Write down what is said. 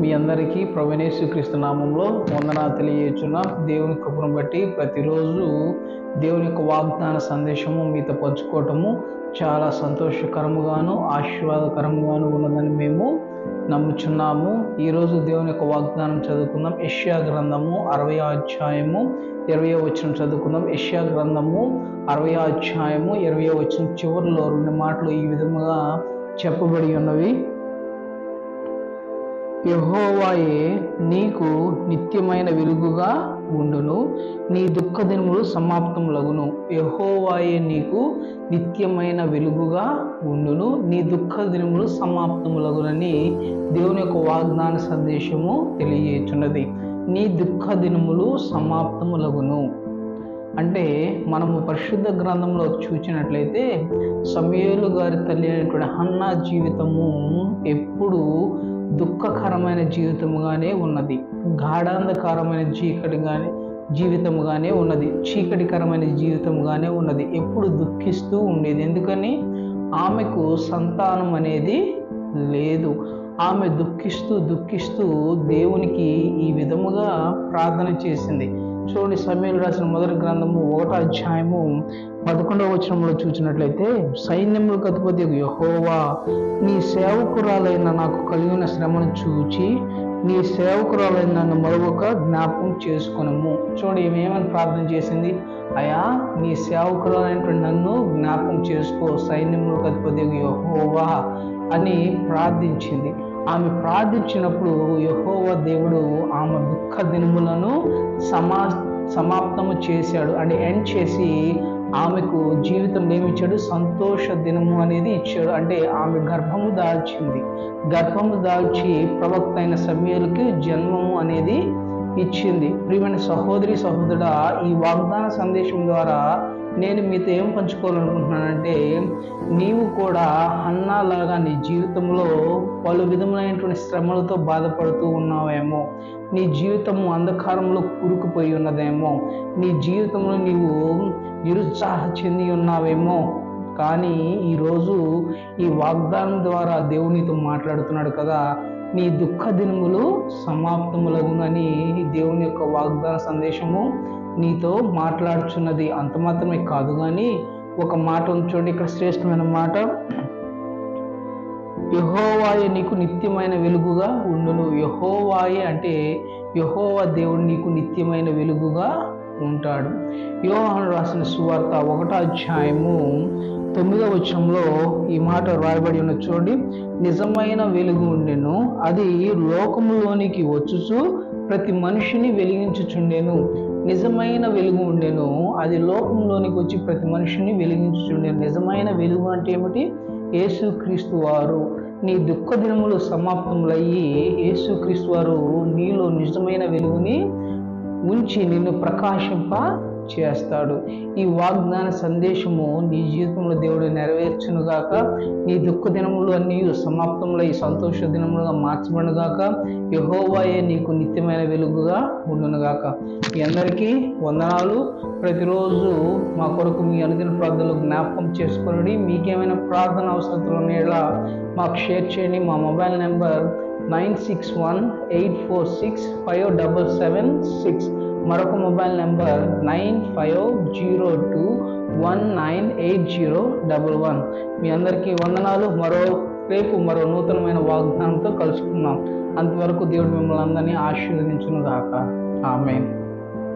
మీ అందరికీ క్రీస్తు నామంలో వందనా తెలియచున్న దేవుని కృపను బట్టి ప్రతిరోజు దేవుని యొక్క వాగ్దాన సందేశము మీతో పంచుకోవటము చాలా సంతోషకరముగాను ఆశీర్వాదకరముగాను ఉన్నదని మేము నమ్ముచున్నాము. ఈరోజు దేవుని యొక్క వాగ్దానం చదువుకుందాం. యష్యా గ్రంథము అరవై అధ్యాయము ఇరవై వచ్చిన చదువుకుందాం. యష్యా గ్రంథము అరవై అధ్యాయము ఇరవై వచ్చిన చివరిలో రెండు మాటలు ఈ విధముగా చెప్పబడి ఉన్నవి. యహోవాయే నీకు నిత్యమైన వెలుగుగా ఉండును. నీ దుఃఖ దినములు సమాప్తములగును. యహోవాయే నీకు నిత్యమైన వెలుగుగా ఉండును. నీ దుఃఖ దినములు సమాప్తములగునని దేవుని యొక్క వాగ్దాన సందేశము తెలియచున్నది. నీ దుఃఖ దినములు సమాప్తములగును. అంటే మనము పరిశుద్ధ గ్రంథంలో చూసినట్లయితే సమయలు గారి తల్లి అయినటువంటి హన్నా జీవితము ఎప్పుడు దుఃఖకరమైన జీవితముగానే ఉన్నది. గాఢాంధకారమైన చీకటిగానే జీవితముగానే ఉన్నది. చీకటికరమైన జీవితముగానే ఉన్నది. ఎప్పుడు దుఃఖిస్తూ ఉండేది. ఎందుకని? ఆమెకు సంతానం అనేది లేదు. ఆమె దుఃఖిస్తూ దుఃఖిస్తూ దేవునికి ఈ విధముగా ప్రార్థన చేసింది. చూడండి సమయంలో రాసిన మొదటి గ్రంథము ఒకటో అధ్యాయము పదకొండవ వచనంలో చూసినట్లయితే సైన్యములకు అధిపతి యహోవా నీ సేవకురాలైన నాకు కలిగిన శ్రమను చూచి నీ సేవకురాలైన నన్ను మరొక జ్ఞాపకం చేసుకునము. చూడండి ఏమేమని ప్రార్థన చేసింది? అయా నీ సేవకురాలైనటువంటి నన్ను జ్ఞాపకం చేసుకో సైన్యములకు అధిపతి యహోవా అని ప్రార్థించింది. ఆమె ప్రార్థించినప్పుడు యహోవ దేవుడు ఆమె దుఃఖ దినములను సమా సమాప్తము చేశాడు. అంటే ఎండ్ చేసి ఆమెకు జీవితం ఏమిచ్చాడు సంతోష దినము అనేది ఇచ్చాడు. అంటే ఆమె గర్భము దాల్చింది. గర్భము దాల్చి ప్రవక్త అయిన సమయాలకి జన్మము అనేది ఇచ్చింది. ప్రియమైన సహోదరి సహోదరుడ ఈ వాగ్దాన సందేశం ద్వారా నేను మీతో ఏం పంచుకోవాలనుకుంటున్నానంటే నీవు కూడా అన్నాలాగా నీ జీవితంలో పలు విధములైనటువంటి శ్రమలతో బాధపడుతూ ఉన్నావేమో నీ జీవితము అంధకారంలో కూరుకుపోయి ఉన్నదేమో నీ జీవితంలో నీవు నిరుత్సాహ చెంది ఉన్నావేమో కానీ ఈరోజు ఈ వాగ్దానం ద్వారా దేవునితో మాట్లాడుతున్నాడు కదా నీ దుఃఖ దినములు సమాప్తములగునని దేవుని యొక్క వాగ్దాన సందేశము నీతో మాట్లాడుచున్నది అంత మాత్రమే కాదు కానీ ఒక మాట ఉంచండి ఇక్కడ శ్రేష్టమైన మాట. యహోవాయే నీకు నిత్యమైన వెలుగుగా ఉండును. యహోవాయే అంటే యహోవా దేవుడు నీకు నిత్యమైన వెలుగుగా ఉంటాడు. యోహాను రాసిన సువార్త ఒకటో అధ్యాయము తొమ్మిదవ వచనంలో ఈ మాట రాయబడి ఉన్న చూడండి. నిజమైన వెలుగు ఉండెను అది లోకంలోనికి వచ్చుచు ప్రతి మనిషిని వెలిగించుచుండెను. నిజమైన వెలుగు ఉండెను అది లోకంలోనికి వచ్చి ప్రతి మనిషిని వెలిగించుచుండెను. నిజమైన వెలుగు అంటే ఏమిటి? యేసుక్రీస్తు వారు. నీ దుఃఖ దినములు సమాప్తములయ్యి యేసుక్రీస్తు వారు నీలో నిజమైన వెలుగుని ఉంచి నిన్ను ప్రకాశింప చేస్తాడు. ఈ వాగ్దాన సందేశము నీ జీవితంలో దేవుడు నెరవేర్చునుగాక నీ దుఃఖ దినములు అన్నీ సమాప్తంలో ఈ సంతోష దినములుగా మార్చబడుగాక యహోవాయే నీకు నిత్యమైన వెలుగుగా ఉండునుగాక. మీ అందరికీ వందనాలు. ప్రతిరోజు మా కొరకు మీ అనుదిన ప్రార్థనలు జ్ఞాపకం చేసుకొని మీకేమైనా ప్రార్థన అవసరతలు ఉండేలా మాకు షేర్ చేయండి. మా mobile number nine six one eight four six five double seven six మరొక mobile number nine five zero two one nine eight zero double one మీ అందరికీ వందనాలు. మరో రేపు మరో నూతనమైన వాగ్దానంతో కలుసుకుందాం. అంతవరకు దేవుడు మిమ్మల్ని అందరినీ ఆశీర్వదించును గాక ఆమె